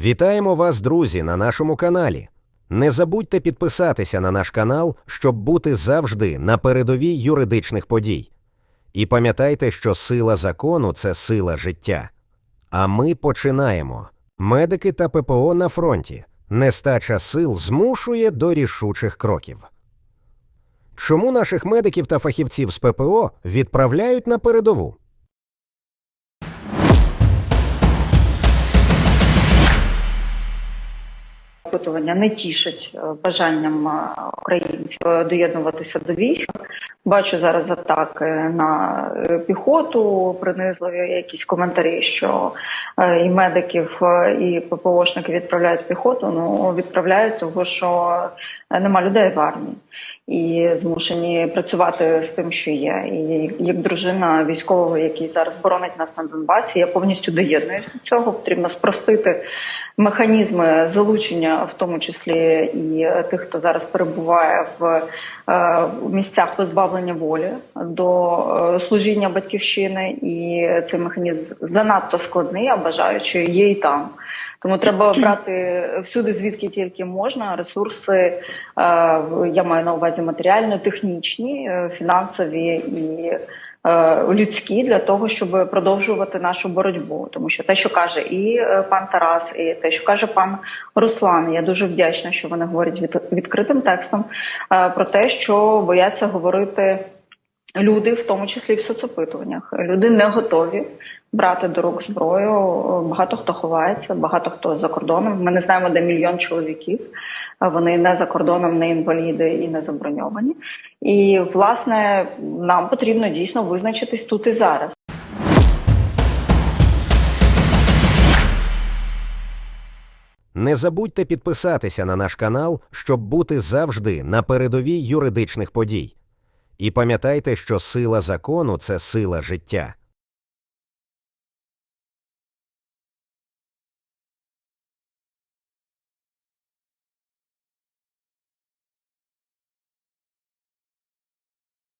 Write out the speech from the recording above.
Вітаємо вас, друзі, на нашому каналі. Не забудьте підписатися на наш канал, щоб бути завжди на передовій юридичних подій. І пам'ятайте, що сила закону це сила життя. А ми починаємо. Медики та ППО на фронті. Нестача сил змушує до рішучих кроків. Чому наших медиків та фахівців з ППО відправляють на передову? Опитування не тішить е, бажанням е, українців е, доєднуватися до війська. Бачу зараз атаки на піхоту, принизливі якісь коментарі, що і медиків, і ППОшники відправляють піхоту. Ну відправляють того, що нема людей в армії. І змушені працювати з тим, що є. І як дружина військового, який зараз боронить нас на Донбасі, я повністю доєднуюсь до цього. Потрібно спростити механізми залучення, в тому числі і е, тих, хто зараз перебуває в е, в місцях позбавлення волі до е, служіння батьківщини, і цей механізм занадто складний, а бажаючи є і там. Тому треба брати всюди, звідки тільки можна, ресурси. е, Я маю на увазі матеріально-технічні, е, фінансові і е, людські для того, щоб продовжувати нашу боротьбу. Тому що те, що каже і пан Тарас, і те, що каже пан Руслан, я дуже вдячна, що вони говорять від, відкритим текстом про те, що бояться говорити люди, в тому числі в соцопитуваннях. Люди не готові брати до рук зброю. Багато хто ховається, багато хто за кордоном. Ми не знаємо, де мільйон чоловіків. Вони не за кордоном, не інваліди і не заброньовані. І власне нам потрібно дійсно визначитись тут і зараз. Не забудьте підписатися на наш канал, щоб бути завжди на передовій юридичних подій. І пам'ятайте, що сила закону це сила життя.